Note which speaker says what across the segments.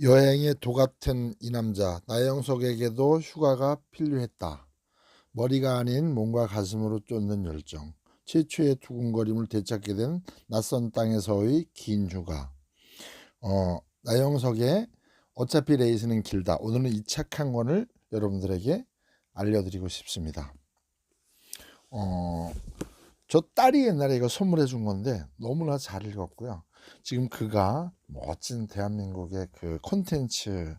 Speaker 1: 여행의 도 같은 이 남자 나영석에게도 휴가가 필요했다. 머리가 아닌 몸과 가슴으로 쫓는 열정. 최초의 두근거림을 되찾게 된 낯선 땅에서의 긴 휴가. 어, 나영석의 어차피 레이스는 길다. 오늘은 이책한 권을 여러분들에게 알려드리고 싶습니다. 어, 저 딸이 옛날에 이거 선물해 준 건데 너무나 잘 읽었고요. 지금 그가 멋진 대한민국의 그 콘텐츠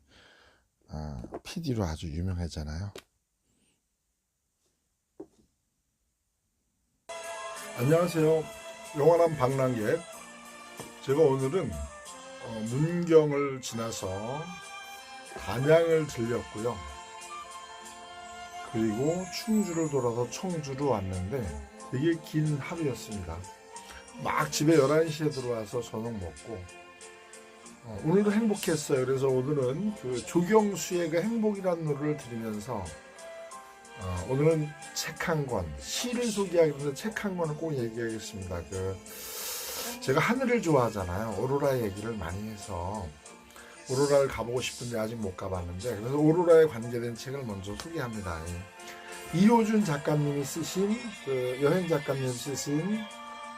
Speaker 1: 어, PD로 아주 유명하잖아요. 안녕하세요. 영원한 방랑객. 제가 오늘은 어, 문경을 지나서 단양을 들렸고요. 그리고 충주를 돌아서 청주로 왔는데 되게 긴 하루였습니다. 막 집에 11시에 들어와서 저녁 먹고 어, 오늘도 행복했어요. 그래서 오늘은 그 조경수의 그 행복이라는 노래를 들으면서 어, 오늘은 책 한 권, 시를 소개하기 위해서 책한 권을 꼭 얘기하겠습니다. 그 제가 하늘을 좋아하잖아요. 오로라 얘기를 많이 해서 오로라를 가보고 싶은데 아직 못 가봤는데 그래서 오로라에 관계된 책을 먼저 소개합니다. 예. 이호준 작가님이 쓰신 그 여행 작가님 쓰신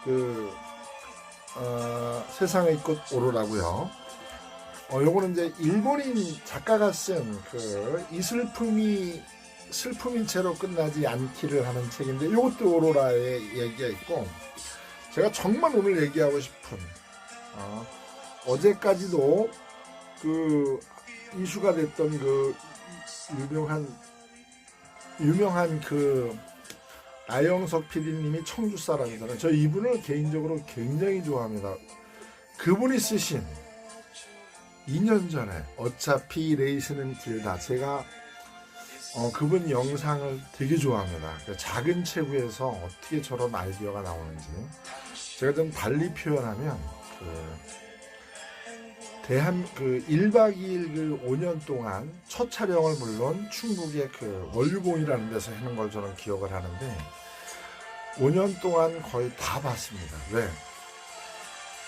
Speaker 1: 그 어, 세상의 꽃 오로라고요. 어, 요거는 이제 일본인 작가가 쓴 그 이슬픔이 슬픔인 채로 끝나지 않기를 하는 책인데 이것도 오로라의 얘기가 있고 제가 정말 오늘 얘기하고 싶은 어, 어제까지도 그 이슈가 됐던 그 유명한 유명한 그 나영석 PD님이 청주 사람이잖아요. 저 이분을 개인적으로 굉장히 좋아합니다. 그분이 쓰신 2년 전에 어차피 레이스는 길다. 제가 어, 그분 영상을 되게 좋아합니다. 그 작은 체구에서 어떻게 저런 아이디어가 나오는지 제가 좀 달리 표현하면 그 대한 그 1박 2일 그 5년 동안 첫 촬영을 물론 충북의 그 월유봉이라는 데서 하는 걸 저는 기억을 하는데 5년 동안 거의 다 봤습니다. 왜?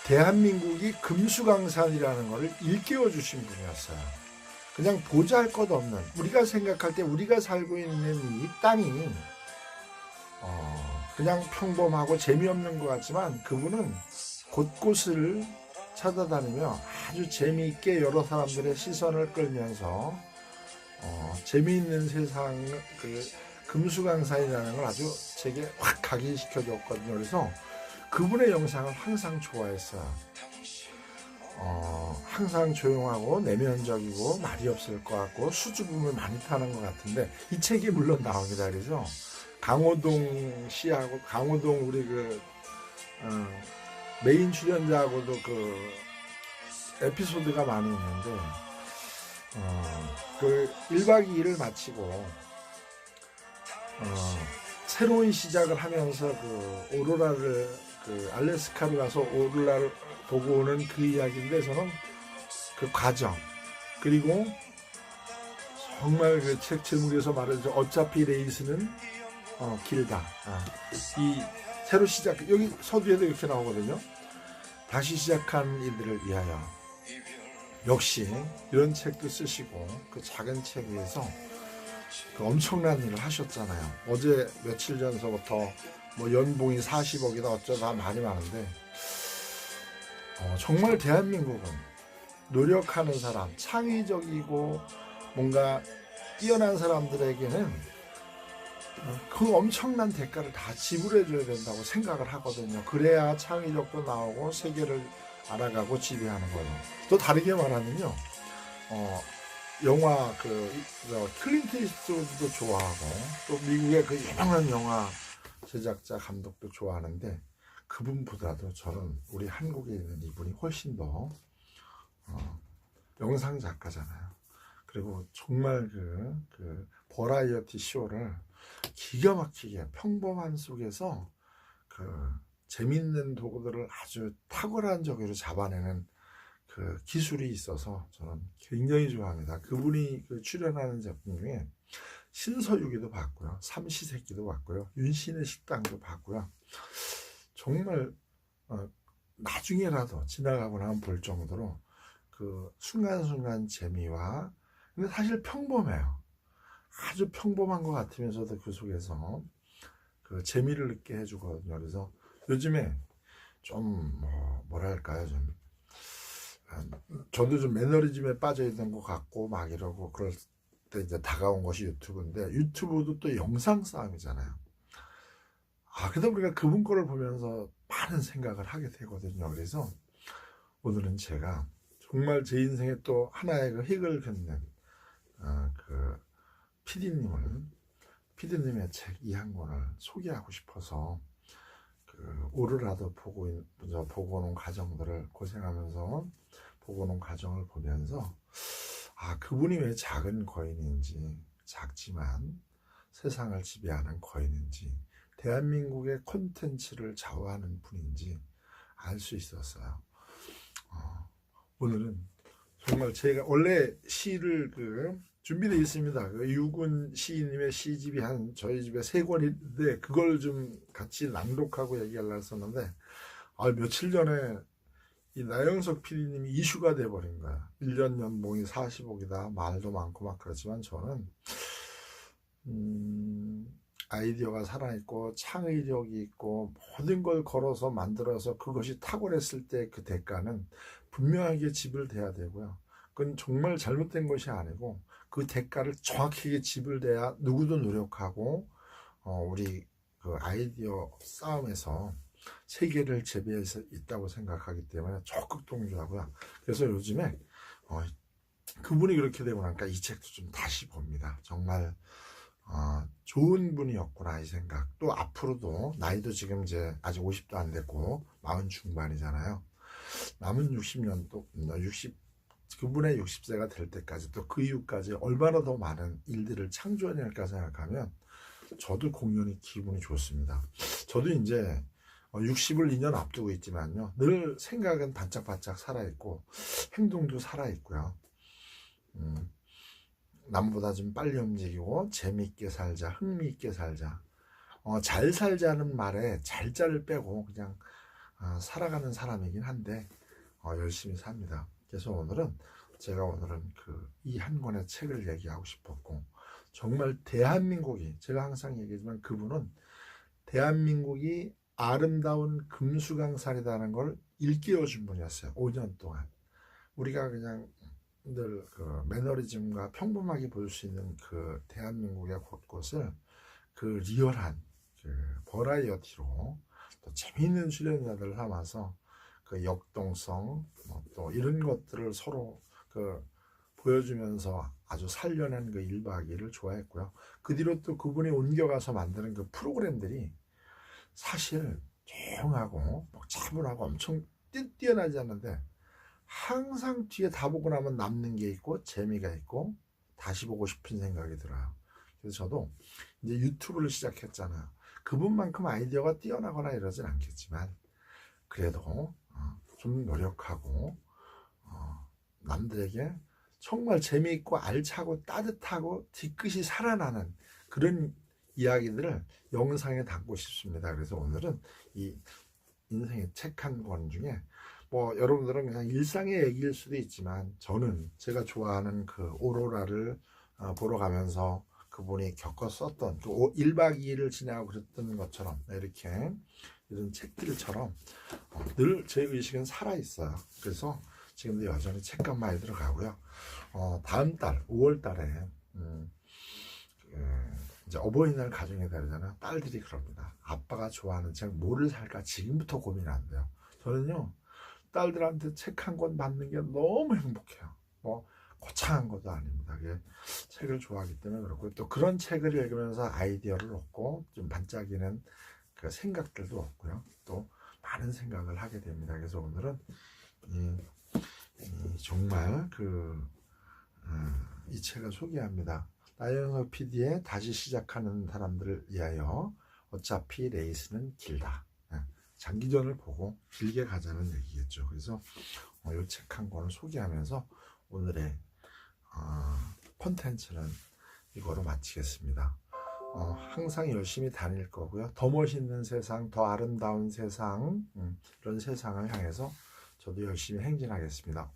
Speaker 1: 대한민국이 금수강산이라는 것을 일깨워 주신 분이었어요. 그냥 보잘 것 없는 우리가 생각할 때 우리가 살고 있는 이 땅이 어, 그냥 평범하고 재미없는 것 같지만 그분은 곳곳을 찾아다니며 아주 재미있게 여러 사람들의 시선을 끌면서 어, 재미있는 세상 그 금수강산이라는 걸 아주 제게 확 각인시켜 줬거든요. 그래서 그분의 영상을 항상 좋아했어요. 어, 항상 조용하고 내면적이고 말이 없을 것 같고 수줍음을 많이 타는 것 같은데 이 책이 물론 나옵니다. 그래서 강호동 씨하고 강호동 우리 그 어, 메인 출연자하고도 그 에피소드가 많이 있는데 어, 그 1박 2일을 마치고 어, 새로운 시작을 하면서 그 오로라를 그 알래스카를 가서 오로라를 보고 오는 그 이야기인데 저는 그 과정 그리고 정말 그 책 제목에서 말해서 어차피 레이스는 어, 길다. 아, 이 새로 시작 여기 서두에도 이렇게 나오거든요. 다시 시작한 이들을 위하여 역시 이런 책도 쓰시고 그 작은 책에서 그 엄청난 일을 하셨잖아요. 어제 며칠 전서부터 뭐 연봉이 40억이다 어쩌다 말이 많은데 어, 정말 대한민국은 노력하는 사람, 창의적이고 뭔가 뛰어난 사람들에게는 그 엄청난 대가를 다 지불해줘야 된다고 생각을 하거든요. 그래야 창의력도 나오고 세계를 알아가고 지배하는 거예요. 또 다르게 말하면요, 어, 영화 그 저, 클린트 이스트우드도 좋아하고 또 미국의 그 유명한 영화 제작자 감독도 좋아하는데 그분보다도 저는 우리 한국에 있는 이분이 훨씬 더 어, 영상 작가잖아요. 그리고 정말 그, 그 버라이어티 쇼를 기가 막히게 평범한 속에서 그 재밌는 도구들을 아주 탁월한 저기로 잡아내는 그 기술이 있어서 저는 굉장히 좋아합니다. 그분이 그 출연하는 작품 중에 신서유기도 봤고요. 삼시세끼도 봤고요. 윤신의 식당도 봤고요. 정말 어, 나중에라도 지나가고 나면 볼 정도로 그 순간순간 재미와 근데 사실 평범해요. 아주 평범한 것 같으면서도 그 속에서 그 재미를 느끼게 해주거든요. 그래서 요즘에 좀 뭐, 뭐랄까요 좀 아, 저도 좀 매너리즘에 빠져 있는 것 같고 막 이러고 그럴 때 이제 다가온 것이 유튜브인데 유튜브도 또 영상 싸움이잖아요. 아 그러다 보니까 그분 거를 보면서 많은 생각을 하게 되거든요. 그래서 오늘은 제가 정말 제 인생에 또 하나의 그 획을 긋는 어, 그 PD님을 PD님의 책 이 한 권을 소개하고 싶어서 그 오르라도 보고 있- 먼저 보고 오는 과정들을 고생하면서 보고 오는 과정을 보면서 아 그분이 왜 작은 거인인지 작지만 세상을 지배하는 거인인지 대한민국의 콘텐츠를 좌우하는 분인지 알 수 있었어요. 어, 오늘은 정말 제가 원래 시를 그 준비되어 있습니다. 그 유군 시인님의 시집이 한 저희 집에 세 권인데 그걸 좀 같이 낭독하고 얘기하려고 했었는데 아, 며칠 전에 이 나영석 PD님이 이슈가 돼버린 거야. 1년 연봉이 40억이다. 말도 많고 막 그렇지만 저는 음, 아이디어가 살아있고 창의력이 있고 모든 걸 걸어서 만들어서 그것이 탁월했을 때 그 대가는 분명하게 지불돼야 되고요. 그건 정말 잘못된 것이 아니고 그 대가를 정확하게 지불돼야 누구도 노력하고 어, 우리 그 아이디어 싸움에서 세계를 재배할 수 있다고 생각하기 때문에 적극 동조하고요. 그래서 요즘에 어, 그분이 그렇게 되고 나니까 이 책도 좀 다시 봅니다. 정말 어, 좋은 분이었구나 이 생각. 또 앞으로도 나이도 지금 이제 아직 50도 안 됐고 40 중반이잖아요. 남은 60년 또 60, 그분의 60세가 될 때까지 또 그 이후까지 얼마나 더 많은 일들을 창조해낼까 생각하면 저도 공연이 기분이 좋습니다. 저도 이제 60을 2년 앞두고 있지만요. 늘 생각은 반짝반짝 살아있고 행동도 살아있고요. 음, 남보다 좀 빨리 움직이고 재미있게 살자, 흥미있게 살자. 어, 잘 살자는 말에 잘자를 빼고 그냥 어, 살아가는 사람이긴 한데 어, 열심히 삽니다. 그래서 오늘은 제가 오늘은 그 이 한 권의 책을 얘기하고 싶었고 정말 대한민국이 제가 항상 얘기하지만 그분은 대한민국이 아름다운 금수강산이라는 걸 일깨워 준 분이었어요. 5년 동안 우리가 그냥 늘 그 매너리즘과 평범하게 볼 수 있는 그 대한민국의 곳곳을 그 리얼한 그 버라이어티로 또 재미있는 출연자들을 삼아서 그 역동성 뭐또 이런 것들을 서로 그 보여주면서 아주 살려낸 그 1박 2일을 좋아했고요. 그 뒤로 또 그분이 옮겨가서 만드는 그 프로그램들이 사실 조용하고 뭐 차분하고 엄청 뛰- 뛰어나지 않는데 항상 뒤에 다 보고 나면 남는 게 있고 재미가 있고 다시 보고 싶은 생각이 들어요. 그래서 저도 이제 유튜브를 시작했잖아요. 그분만큼 아이디어가 뛰어나거나 이러진 않겠지만 그래도 어, 좀 노력하고 어, 남들에게 정말 재미있고 알차고 따뜻하고 뒤끝이 살아나는 그런 이야기들을 영상에 담고 싶습니다. 그래서 오늘은 이 인생의 책 한 권 중에 뭐 여러분들은 그냥 일상의 얘기일 수도 있지만 저는 제가 좋아하는 그 오로라를 어, 보러 가면서 그분이 겪었었던 그 1박 2일을 지나고 그랬던 것처럼 이렇게 이런 책들처럼 어, 늘제 의식은 살아 있어요. 그래서 지금도 여전히 책값 많이 들어가고요. 어, 다음 달 5월 달에 음, 그 이제 어버이날 가정의 달이잖아요. 딸들이 그럽니다. 아빠가 좋아하는 책 뭐를 살까 지금부터 고민한대요. 저는요 딸들한테 책 한 권 받는 게 너무 행복해요. 뭐 거창한 것도 아닙니다. 책을 좋아하기 때문에 그렇고 또 그런 책을 읽으면서 아이디어를 얻고 좀 반짝이는 그 생각들도 얻고요. 또 많은 생각을 하게 됩니다. 그래서 오늘은 이, 이 정말 그, 음, 이 책을 소개합니다. 나영석 PD의 다시 시작하는 사람들을 위하여 어차피 레이스는 길다. 예, 장기전을 보고 길게 가자는 얘기겠죠. 그래서 이 책 한 권을 소개하면서 오늘의 어, 콘텐츠는 이거로 마치겠습니다. 어, 항상 열심히 다닐 거고요. 더 멋있는 세상, 더 아름다운 세상, 음, 이런 세상을 향해서 저도 열심히 행진하겠습니다.